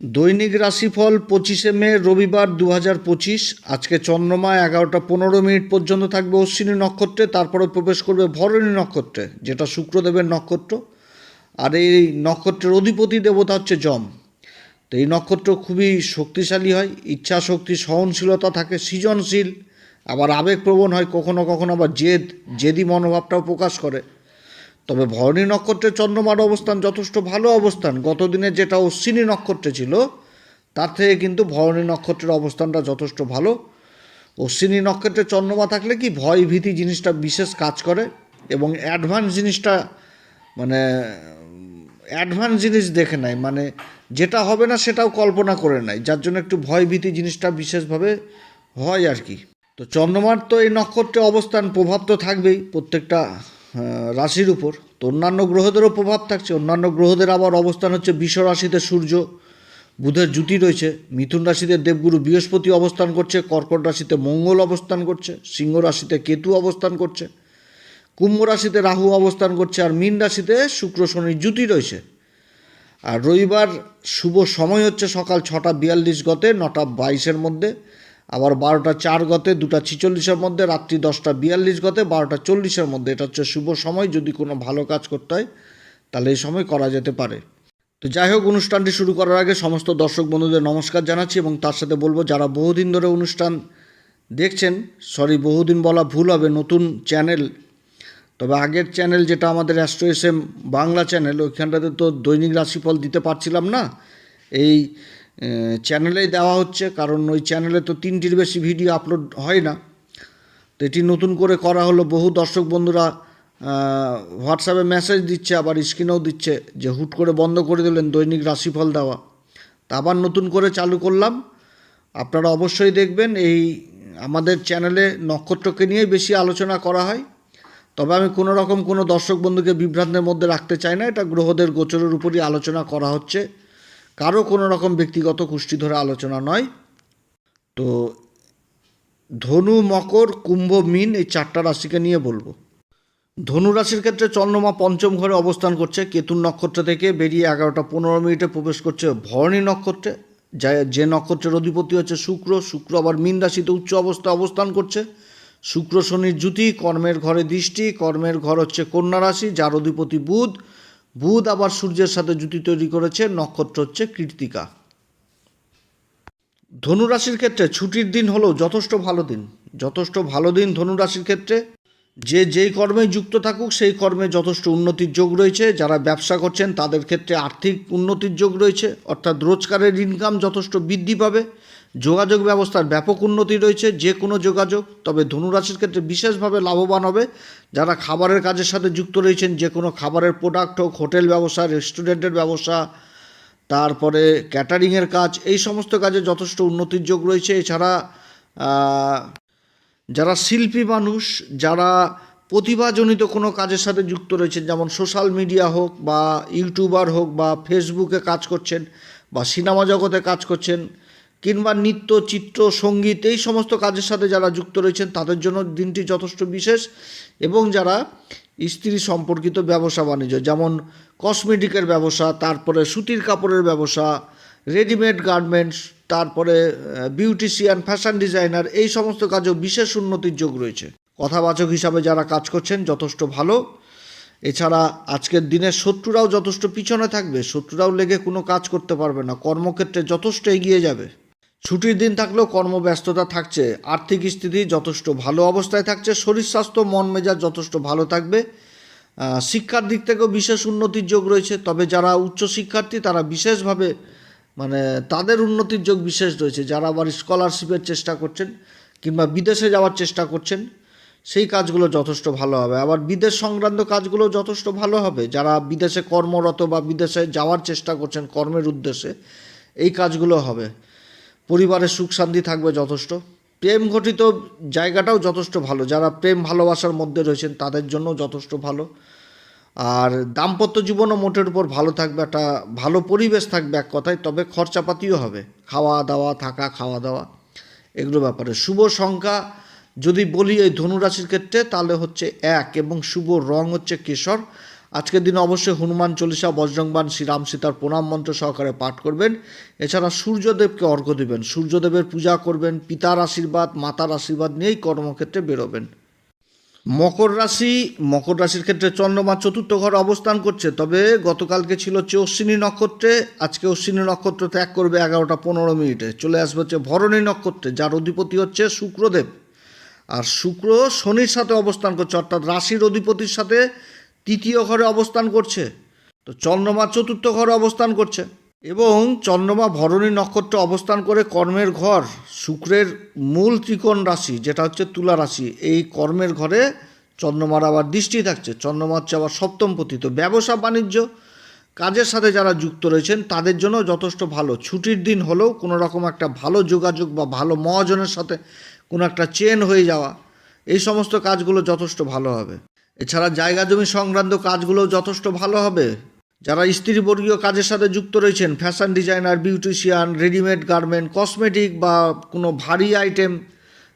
দৈনিক রাশিফল পঁচিশে মে, রবিবার দু হাজার পঁচিশ। আজকে চন্দ্রমা এগারোটা পনেরো মিনিট পর্যন্ত থাকবে অশ্বিনী নক্ষত্রে, তারপরে প্রবেশ করবে ভরণী নক্ষত্রে, যেটা শুক্রদেবের নক্ষত্র। আর এই নক্ষত্রের অধিপতি দেবতা হচ্ছে যম। তো এই নক্ষত্র খুবই শক্তিশালী হয় ইচ্ছা শক্তি সহনশীলতা থাকে, সৃজনশীল। আবার আবেগপ্রবণ হয়, কখনো কখনো আবার জেদ, জেদি মনোভাবটাও প্রকাশ করে। তবে ভরণী নক্ষত্রের চন্দ্রমার অবস্থান যথেষ্ট ভালো অবস্থান। গতদিনের যেটা অশ্বিনী নক্ষত্রে ছিল, তার থেকে কিন্তু ভরণী নক্ষত্রের অবস্থানটা যথেষ্ট ভালো। অশ্বিনী নক্ষত্রে চন্দ্রমা থাকলে কি ভয় ভীতি জিনিসটা বিশেষ কাজ করে এবং অ্যাডভান্স জিনিসটা মানে অ্যাডভান্স জিনিস দেখে নেয়। মানে যেটা হবে না সেটাও কল্পনা করে নেয়। যার জন্য একটু ভয় ভীতি জিনিসটা বিশেষভাবে হয় আর কি। তো চন্দ্রমার তো এই নক্ষত্রে অবস্থান, প্রভাব তো থাকবেই প্রত্যেকটা রাশির উপর, তো অন্যান্য গ্রহদেরও প্রভাব থাকছে। অন্যান্য গ্রহদের আবার অবস্থান হচ্ছে বিষ রাশিতে সূর্য, বুধের জুতি রয়েছে, মিথুন রাশিতে দেবগুরু বৃহস্পতি অবস্থান করছে, কর্কট রাশিতে মঙ্গল অবস্থান করছে, সিংহ রাশিতে কেতু অবস্থান করছে, কুম্ভ রাশিতে রাহু অবস্থান করছে, আর মীন রাশিতে শুক্র শনির জুতি রয়েছে। আর রবিবার শুভ সময় হচ্ছে সকাল ছটা বিয়াল্লিশ গতে, নটা বাইশের মধ্যে। আবার বারোটা চার গতে, দুটা ছিচল্লিশের মধ্যে, রাত্রি দশটা বিয়াল্লিশ গতে, বারোটা চল্লিশের মধ্যে। এটা হচ্ছে শুভ সময়, যদি কোনো ভালো কাজ করতে হয়, তাহলে এই সময় করা যেতে পারে। তো যাই হোক, অনুষ্ঠানটি শুরু করার আগে সমস্ত দর্শক বন্ধুদের নমস্কার জানাচ্ছি এবং তার সাথে বলব, যারা বহুদিন ধরে অনুষ্ঠান দেখছেন, সরি, বহুদিন বলা ভুল হবে, নতুন চ্যানেল, তবে আগের চ্যানেল যেটা আমাদের Astro S M Bangla channel, ওইখানটাতে তো দৈনিক রাশিফল দিতে পারছিলাম না। এই আহ, চ্যানেলেই দেওয়া হচ্ছে কারণ ওই চ্যানেলে তো তিনটির বেশি ভিডিও আপলোড হয় না। তো এটি নতুন করে করা হলো বহু দর্শক বন্ধুরা হোয়াটসঅ্যাপে মেসেজ দিচ্ছে আবার স্ক্রিনেও দিচ্ছে যে হুট করে বন্ধ করে দিলেন দৈনিক রাশিফল দেওয়া। তা আবার নতুন করে চালু করলাম। আপনারা অবশ্যই দেখবেন এই আমাদের চ্যানেলে নক্ষত্রকে নিয়েই বেশি আলোচনা করা হয়। তবে আমি কোনো রকম কোনো দর্শক বন্ধুকে বিভ্রান্তের মধ্যে রাখতে চাই না এটা গ্রহদের গোচরের উপরই আলোচনা করা হচ্ছে। কারও কোনো রকম ব্যক্তিগত কুষ্টি ধরে আলোচনা নয়। তো ধনু, মকর, কুম্ভ, মিন এই চারটা রাশিকে নিয়ে বলব। ধনু রাশির ক্ষেত্রে চন্দ্রমা পঞ্চম ঘরে অবস্থান করছে। কেতুন নক্ষত্র থেকে বেরিয়ে এগারোটা পনেরো মিনিটে প্রবেশ করছে ভরণী নক্ষত্রে। যা, যে নক্ষত্রের অধিপতি হচ্ছে শুক্র শুক্র আবার মীন রাশিতে উচ্চ অবস্থা অবস্থান করছে। শুক্র, শনির জুতি কর্মের ঘরে দৃষ্টি, কর্মের ঘর হচ্ছে কন্যা রাশি, যার অধিপতি বুধ। বুধ আবার সূর্যের সাথে জুতি তৈরি করেছে, নক্ষত্র হচ্ছে কৃত্তিকা। ধনুরাশির ক্ষেত্রে ছুটির দিন হলেও যথেষ্ট ভালো দিন। যথেষ্ট ভালো দিন ধনুরাশির ক্ষেত্রে। যে যেই কর্মে যুক্ত থাকুক, সেই কর্মে যথেষ্ট উন্নতির যোগ রয়েছে। যারা ব্যবসা করছেন, তাদের ক্ষেত্রে আর্থিক উন্নতির যোগ রয়েছে। অর্থাৎ রোজগারের ইনকাম যথেষ্ট বৃদ্ধি পাবে। যোগাযোগ ব্যবস্থার ব্যাপক উন্নতি রয়েছে, যে কোনো যোগাযোগ, তবে ধনুরাশির ক্ষেত্রে বিশেষভাবে লাভবান হবে। যারা খাবারের কাজের সাথে যুক্ত রয়েছেন, যে কোনো খাবারের প্রোডাক্ট হোক হোটেল ব্যবসা রেস্টুরেন্টের ব্যবসা, তারপরে ক্যাটারিংয়ের কাজ, এই সমস্ত কাজে যথেষ্ট উন্নতির যোগ রয়েছে। এছাড়া যারা শিল্পী মানুষ, যারা প্রতিভাজনিত কোনো কাজের সাথে যুক্ত রয়েছেন, যেমন সোশ্যাল মিডিয়া হোক বা ইউটিউবার হোক বা ফেসবুকে কাজ করছেন বা সিনেমা জগতে কাজ করছেন কিংবা নৃত্য, চিত্র, সংগীত, এই সমস্ত কাজের সাথে যারা যুক্ত রয়েছেন, তাদের জন্য দিনটি যথেষ্ট বিশেষ এবং যারা স্ত্রী সম্পর্কিত ব্যবসা বাণিজ্য, যেমন কসমেটিকের ব্যবসা, তারপরে সুতির কাপড়ের ব্যবসা রেডিমেড গার্মেন্টস তারপরে বিউটিশিয়ান ফ্যাশন ডিজাইনার এই সমস্ত কাজেও বিশেষ উন্নতির যোগ রয়েছে। কথাবাচক হিসাবে যারা কাজ করছেন, যথেষ্ট ভালো। এছাড়া আজকের দিনে শত্রুরাও যথেষ্ট পিছনে থাকবে, শত্রুরাও লেগে কোনো কাজ করতে পারবে না, কর্মক্ষেত্রে যথেষ্ট এগিয়ে যাবে। ছুটির দিন থাকলেও কর্মব্যস্ততা থাকছে। আর্থিক স্থিতি যথেষ্ট ভালো অবস্থায় থাকছে। শরীর স্বাস্থ্য, মন মেজাজ যথেষ্ট ভালো থাকবে। শিক্ষার দিক থেকেও বিশেষ উন্নতির যোগ রয়েছে। তবে যারা উচ্চ শিক্ষার্থী, তারা বিশেষভাবে মানে তাদের উন্নতির যোগ বিশেষ রয়েছে। যারা আবার স্কলারশিপের চেষ্টা করছেন কিংবা বিদেশে যাওয়ার চেষ্টা করছেন, সেই কাজগুলো যথেষ্ট ভালো হবে। আবার বিদেশ সংক্রান্ত কাজগুলো যথেষ্ট ভালো হবে। যারা বিদেশে কর্মরত বা বিদেশে যাওয়ার চেষ্টা করছেন কর্মের উদ্দেশ্যে, এই কাজগুলো হবে। পরিবারের সুখ শান্তি থাকবে যথেষ্ট। প্রেম ঘটিত জায়গাটাও যথেষ্ট ভালো। যারা প্রেম ভালোবাসার মধ্যে রয়েছেন, তাদের জন্য যথেষ্ট ভালো। আর দাম্পত্য জীবনও মোটের উপর ভালো থাকবে, একটা ভালো পরিবেশ থাকবে এক কথায়, তবে খরচাপাতিও হবে। খাওয়া দাওয়া, থাকা, খাওয়া দাওয়া, এগুলো ব্যাপারে। শুভ সংখ্যা যদি বলি এই ধনুরাশির ক্ষেত্রে, তাহলে হচ্ছে এক এবং শুভ রং হচ্ছে কেশর। আজকের দিনে অবশ্যই হনুমান চল্লিশা বজ্রংবান শ্রীরাম সীতার প্রণাম মন্ত্র সহকারে পাঠ করবেন। এছাড়া সূর্যদেবকে অর্ঘ্য দিবেন। সূর্যদেবের পূজা করবেন, পিতার আশীর্বাদ, মাতার আশীর্বাদ নিয়েই কর্মক্ষেত্রে বেরোবেন। মকর রাশি, মকর রাশির ক্ষেত্রে চন্দ্রমা চতুর্থ ঘরে অবস্থান করছে। তবে গতকালকে ছিল হচ্ছে অশ্বিনী নক্ষত্রে, আজকে অশ্বিনী নক্ষত্র ত্যাগ করবে এগারোটা পনেরো মিনিটে। চলে আসবে হচ্ছে ভরণী নক্ষত্রে, যার অধিপতি হচ্ছে শুক্রদেব। আর শুক্র শনির সাথে অবস্থান করছে, অর্থাৎ রাশির অধিপতির সাথে তৃতীয় ঘরে অবস্থান করছে। তো চন্দ্রমা চতুর্থ ঘরে অবস্থান করছে। এবং চন্দ্রমা ভরণী নক্ষত্র অবস্থান করে কর্মের ঘর, শুক্রের মূল ত্রিকোণ রাশি, যেটা হচ্ছে তুলা রাশি, এই কর্মের ঘরে চন্দ্রমার আবার দৃষ্টি থাকছে। চন্দ্রমা হচ্ছে আবার সপ্তমপতি তো ব্যবসা, বাণিজ্য, কাজের সাথে যারা যুক্ত রয়েছেন, তাদের জন্য যথেষ্ট ভালো। ছুটির দিন হলেও কোনো রকম একটা ভালো যোগাযোগ বা ভালো মহাজনের সাথে কোনো একটা চেন হয়ে যাওয়া, এই সমস্ত কাজগুলো যথেষ্ট ভালো হবে। এছাড়া জায়গা জমি সংক্রান্ত কাজগুলো যথেষ্ট ভালো হবে। যারা স্ত্রীবর্গীয় কাজের সাথে যুক্ত রয়েছেন fashion designer beautician readymade garment cosmetic বা কোনো ভারী আইটেম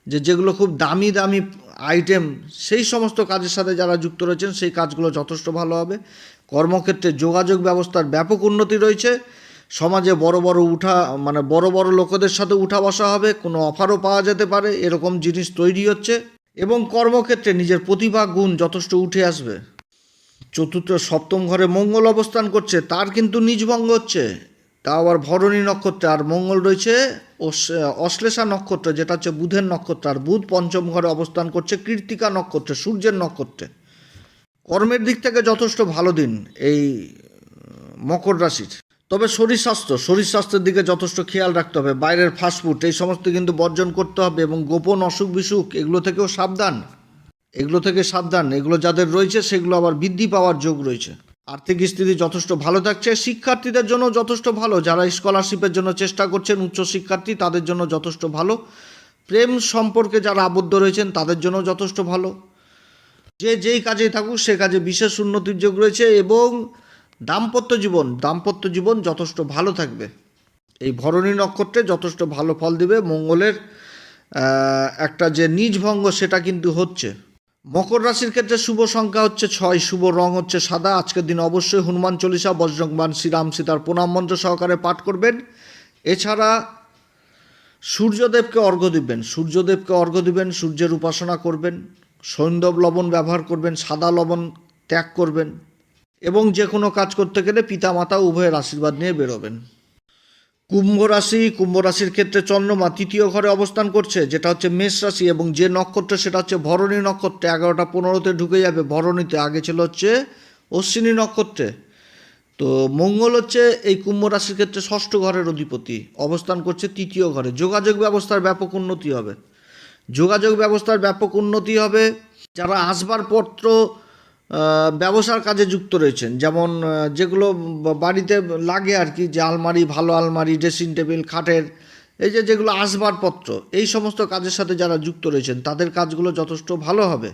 যে যেগুলো খুব দামি দামি আইটেম সেই সমস্ত কাজের সাথে যারা যুক্ত রয়েছেন, সেই কাজগুলো যথেষ্ট ভালো হবে। কর্মক্ষেত্রে যোগাযোগ ব্যবস্থার ব্যাপক উন্নতি রয়েছে। সমাজে বড় বড় উঠা মানে বড় বড় লোকেদের সাথে উঠা বসা হবে, কোনো অফারও পাওয়া যেতে পারে, এরকম জিনিস তৈরি হচ্ছে। এবং কর্মক্ষেত্রে নিজের প্রতিভা, গুণ যথেষ্ট উঠে আসবে। চতুর্থ সপ্তম ঘরে মঙ্গল অবস্থান করছে, তার কিন্তু নিজভঙ্গ হচ্ছে। তা আবার ভরণী নক্ষত্রে, আর মঙ্গল রয়েছে অশ্লেষা নক্ষত্র, যেটা হচ্ছে বুধের নক্ষত্র। আর বুধ পঞ্চম ঘরে অবস্থান করছে কৃত্তিকা নক্ষত্রে, সূর্যের নক্ষত্রে। কর্মের দিক থেকে যথেষ্ট ভালো দিন এই মকর রাশির। তবে শরীর স্বাস্থ্য, শরীর স্বাস্থ্যের দিকে যথেষ্ট খেয়াল রাখতে হবে। বাইরের ফাস্টফুড এই সমস্ত কিন্তু বর্জন করতে হবে এবং গোপন অসুখ বিসুখ, এগুলো থেকেও সাবধান। এগুলো থেকে সাবধান, এগুলো যাদের রয়েছে, সেগুলো আবার বৃদ্ধি পাওয়ার যোগ রয়েছে। আর্থিক স্থিতি যথেষ্ট ভালো থাকছে, শিক্ষার্থীদের জন্য যথেষ্ট ভালো। যারা স্কলারশিপের জন্য চেষ্টা করছেন উচ্চ শিক্ষার্থী তাদের জন্য যথেষ্ট ভালো। প্রেম সম্পর্কে যারা আবদ্ধ রয়েছেন, তাদের জন্য যথেষ্ট ভালো। যে যেই কাজেই থাকুক, সে কাজে বিশেষ উন্নতির যোগ রয়েছে এবং দাম্পত্য জীবন দাম্পত্য জীবন যথেষ্ট ভালো থাকবে। এই ভরণী নক্ষত্রে যথেষ্ট ভালো ফল দিবে। মঙ্গলের একটা যে নিজ ভঙ্গ সেটা কিন্তু হচ্ছে। মকর রাশির ক্ষেত্রে শুভ সংখ্যা হচ্ছে ছয়, শুভ রং হচ্ছে সাদা। আজকের দিন অবশ্যই হনুমান চল্লিশা বজ্রংবান শ্রীরাম, সীতার প্রণাম মন্ত্র সহকারে পাঠ করবেন। এছাড়া সূর্যদেবকে অর্ঘ্য দিবেন। সূর্যদেবকে অর্ঘ্য দিবেন, সূর্যের উপাসনা করবেন সৈন্দব লবণ ব্যবহার করবেন, সাদা লবণ ত্যাগ করবেন। এবং যে কোনো কাজ করতে গেলে পিতামাতা উভয়ের আশীর্বাদ নিয়ে বেরোবেন। কুম্ভ রাশি কুম্ভ রাশির ক্ষেত্রে চন্দ্রমা তৃতীয় ঘরে অবস্থান করছে যেটা হচ্ছে মেষ রাশি এবং যে নক্ষত্র সেটা হচ্ছে ভরণী নক্ষত্রে। এগারোটা পনেরোতে ঢুকে যাবে ভরণীতে আগে ছিল হচ্ছে অশ্বিনী নক্ষত্রে। তো মঙ্গল হচ্ছে এই কুম্ভ রাশির ক্ষেত্রে ষষ্ঠ ঘরের অধিপতি অবস্থান করছে তৃতীয় ঘরে। যোগাযোগ ব্যবস্থার ব্যাপক উন্নতি হবে। যোগাযোগ ব্যবস্থার ব্যাপক উন্নতি হবে। যারা আসবাবপত্র আহ, ব্যবসার কাজে যুক্ত রয়েছেন। যেমন যেগুলো বাড়িতে লাগে আর কি, যে আলমারি, ভালো আলমারি ড্রেসিং টেবিল খাটের, এই যে যেগুলো আসবাবপত্র, এই সমস্ত কাজের সাথে যারা যুক্ত রয়েছেন, তাদের কাজগুলো যথেষ্ট ভালো হবে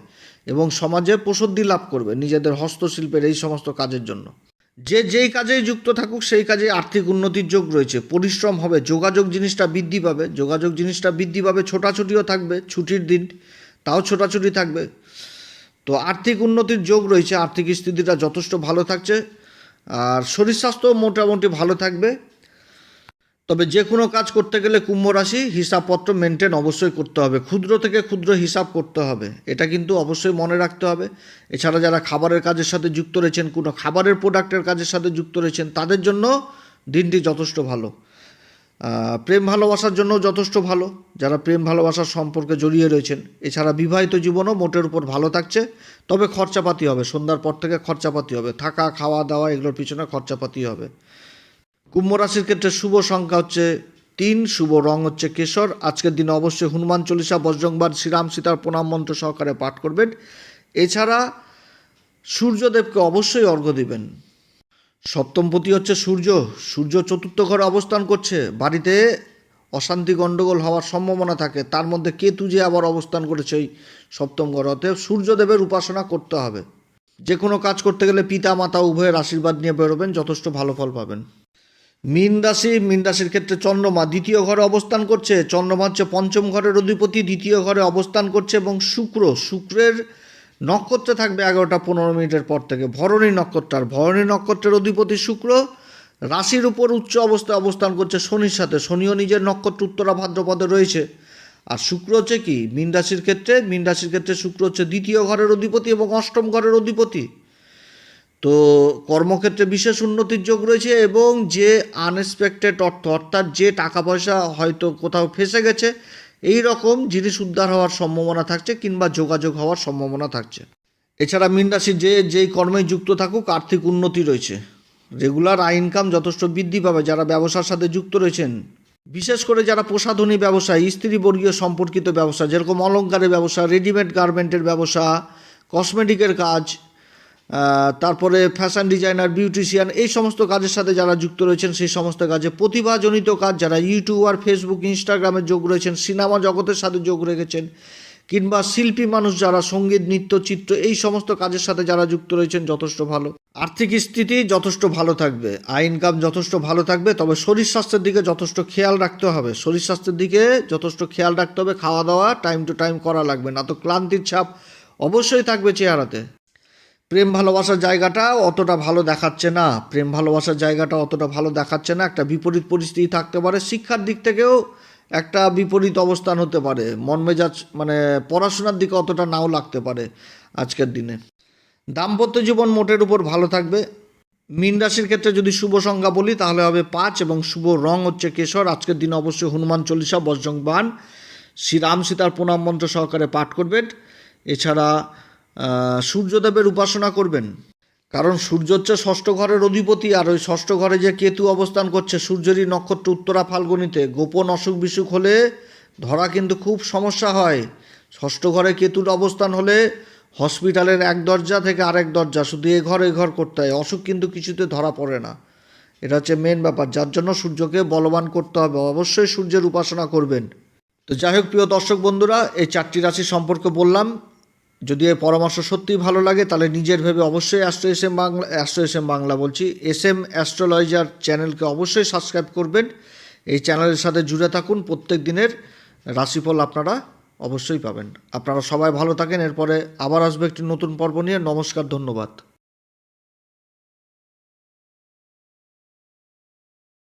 এবং সমাজে প্রসিদ্ধি লাভ করবে নিজেদের হস্তশিল্পের এই সমস্ত কাজের জন্য। যে যেই কাজেই যুক্ত থাকুক, সেই কাজে আর্থিক উন্নতির যোগ রয়েছে, পরিশ্রম হবে, যোগাযোগ জিনিসটা বৃদ্ধি পাবে, যোগাযোগ জিনিসটা বৃদ্ধি পাবে, ছোটাছুটিও থাকবে, ছুটির দিন, তাও ছোটাছুটি থাকবে। তো আর্থিক উন্নতির যোগ রয়েছে, আর্থিক স্থিতিটা যথেষ্ট ভালো থাকছে, আর শরীর স্বাস্থ্য মোটামুটি ভালো থাকবে। তবে যে কোনো কাজ করতে গেলে কুম্ভ রাশি হিসাবপত্র মেনটেন অবশ্যই করতে হবে। ক্ষুদ্র থেকে ক্ষুদ্র হিসাব করতে হবে, এটা কিন্তু অবশ্যই মনে রাখতে হবে। এছাড়া যারা খাবারের কাজের সাথে যুক্ত রয়েছেন, কোনো খাবারের প্রোডাক্টের কাজের সাথে যুক্ত রয়েছেন, তাদের জন্য দিনটি যথেষ্ট ভালো। প্রেম ভালোবাসার জন্য যথেষ্ট ভালো। যারা প্রেম ভালোবাসার সম্পর্কে জড়িয়ে রয়েছেন, এছাড়া বিবাহিত জীবনও মোটের উপর ভালো থাকছে, তবে খরচাপাতি হবে, সন্ধ্যার পর থেকে খরচাপাতি হবে, থাকা, খাওয়া, দাওয়া এগুলোর পিছনে খরচাপাতি হবে। কুম্ভ রাশির ক্ষেত্রে শুভ সংখ্যা হচ্ছে তিন, শুভ রং হচ্ছে কেশর। আজকের দিনে অবশ্যই হনুমান চল্লিশা বজ্রংবাদ শ্রীরাম সীতার প্রণাম মন্ত্র সহকারে পাঠ করবেন। এছাড়া সূর্যদেবকে অবশ্যই অর্ঘ্য দিবেন। সপ্তমপতি হচ্ছে সূর্য। সূর্য চতুর্থ ঘরে অবস্থান করছে। বাড়িতে অশান্তি গণ্ডগোল হওয়ার সম্ভাবনা থাকে। তার মধ্যে কেতু যে আবার অবস্থান করেছে ওই সপ্তম ঘরে। অতএব সূর্যদেবের উপাসনা করতে হবে। যে কোনো কাজ করতে গেলে পিতা, মাতা উভয়ের আশীর্বাদ নিয়ে বেরোবেন, যথেষ্ট ভালো ফল পাবেন। মীন রাশি, মীন রাশির ক্ষেত্রে চন্দ্রমা দ্বিতীয় ঘরে অবস্থান করছে। চন্দ্রমা হচ্ছে পঞ্চম ঘরের অধিপতি, দ্বিতীয় ঘরে অবস্থান করছে এবং শুক্র। শুক্রের নক্ষত্রে থাকবে এগারোটা পনেরো মিনিটের পর থেকে। ভরণী নক্ষত্র আর ভরণী নক্ষত্রের অধিপতি শুক্র রাশির উপর উচ্চ অবস্থায় অবস্থান করছে শনির সাথে। শনিও নিজের নক্ষত্র উত্তরা ভাদ্রপদে রয়েছে। আর শুক্র হচ্ছে কি? মীন রাশির ক্ষেত্রে, মীন রাশির ক্ষেত্রে শুক্র হচ্ছে দ্বিতীয় ঘরের অধিপতি এবং অষ্টম ঘরের অধিপতি। তো কর্মক্ষেত্রে বিশেষ উন্নতির যোগ রয়েছে এবং যে আনএক্সপেক্টেড অর্থ, অর্থাৎ যে টাকা পয়সা হয়তো কোথাও ফেসে গেছে এই রকম জিনিস উদ্ধার হওয়ার সম্ভাবনা থাকছে কিংবা যোগাযোগ হওয়ার সম্ভাবনা থাকছে। এছাড়া মীন রাশি যে, যেই কর্মে যুক্ত থাকুক, আর্থিক উন্নতি রয়েছে। রেগুলার আয় ইনকাম যথেষ্ট বৃদ্ধি পাবে যারা ব্যবসার সাথে যুক্ত রয়েছেন। বিশেষ করে যারা প্রসাধনী ব্যবসা স্ত্রীবর্গীয় সম্পর্কিত ব্যবসা, যেরকম অলংকারের ব্যবসা রেডিমেড গার্মেন্টের ব্যবসা কসমেটিকের কাজ তারপরে ফ্যাশন ডিজাইনার বিউটিশিয়ান এই সমস্ত কাজের সাথে যারা যুক্ত রয়েছেন, সেই সমস্ত কাজে প্রতিভাজনিত কাজ যারা ইউটিউবার ফেসবুক ইনস্টাগ্রামে যোগ রয়েছেন সিনেমা জগতের সাথে যোগ রেখেছেন, কিংবা শিল্পী মানুষ যারা সংগীত, নৃত্য, চিত্র, এই সমস্ত কাজের সাথে যারা যুক্ত রয়েছেন, যথেষ্ট ভালো। আর্থিক স্থিতি যথেষ্ট ভালো থাকবে, আয় ইনকাম যথেষ্ট ভালো থাকবে, তবে শরীর স্বাস্থ্যের দিকে যথেষ্ট খেয়াল রাখতে হবে। শরীর স্বাস্থ্যের দিকে যথেষ্ট খেয়াল রাখতে হবে, খাওয়া দাওয়া টাইম টু টাইম করা লাগবে, না তো ক্লান্তির ছাপ অবশ্যই থাকবে চেহারাতে। প্রেম ভালোবাসার জায়গাটা অতটা ভালো দেখাচ্ছে না। প্রেম ভালোবাসার জায়গাটা অতটা ভালো দেখাচ্ছে না। একটা বিপরীত পরিস্থিতি থাকতে পারে, শিক্ষার দিক থেকেও একটা বিপরীত অবস্থান হতে পারে। মন মেজাজ মানে পড়াশোনার দিকে অতটা নাও লাগতে পারে আজকের দিনে। দাম্পত্য জীবন মোটের উপর ভালো থাকবে। মীন রাশির ক্ষেত্রে যদি শুভ সংজ্ঞা বলি, তাহলে হবে পাঁচ এবং শুভ রং হচ্ছে কেশর। আজকের দিনে অবশ্যই হনুমান চল্লিশা, বজ্রং বান। শ্রীরাম সীতার প্রণাম মন্ত্র সহকারে পাঠ করবেন। এছাড়া সূর্যদেবের উপাসনা করবেন। কারণ সূর্য হচ্ছে ষষ্ঠ ঘরের অধিপতি, আর ওই ষষ্ঠ ঘরে যে কেতু অবস্থান করছে, সূর্যেরই নক্ষত্র উত্তরা ফাল্গুনিতে। গোপন অসুখ বিসুখ হলে ধরা কিন্তু খুব সমস্যা হয়। ষষ্ঠ ঘরে কেতুর অবস্থান হলে হসপিটালের এক দরজা থেকে আরেক দরজা, শুধু এ ঘর এ ঘর করতে হয়। অসুখ কিন্তু কিছুতে ধরা পড়ে না। এটা হচ্ছে মেন ব্যাপার। যার জন্য সূর্যকে বলবান করতে হবে। অবশ্যই সূর্যের উপাসনা করবেন। তো যাই হোক, প্রিয় দর্শক বন্ধুরা, এই চারটি রাশি সম্পর্কে বললাম। যদি এই পরামর্শ সত্যিই ভালো লাগে, তাহলে নিজের ভেবে অবশ্যই Astro S M Bangla Astro S M Bangla বলছি। এস এম অ্যাস্ট্রোলজার চ্যানেলকে অবশ্যই সাবস্ক্রাইব করবেন। এই চ্যানেলের সাথে জুড়ে থাকুন। প্রত্যেক দিনের রাশিফল আপনারা অবশ্যই পাবেন। আপনারা সবাই ভালো থাকেন। এরপরে আবার আসবে একটি নতুন পর্ব নিয়ে। নমস্কার, ধন্যবাদ।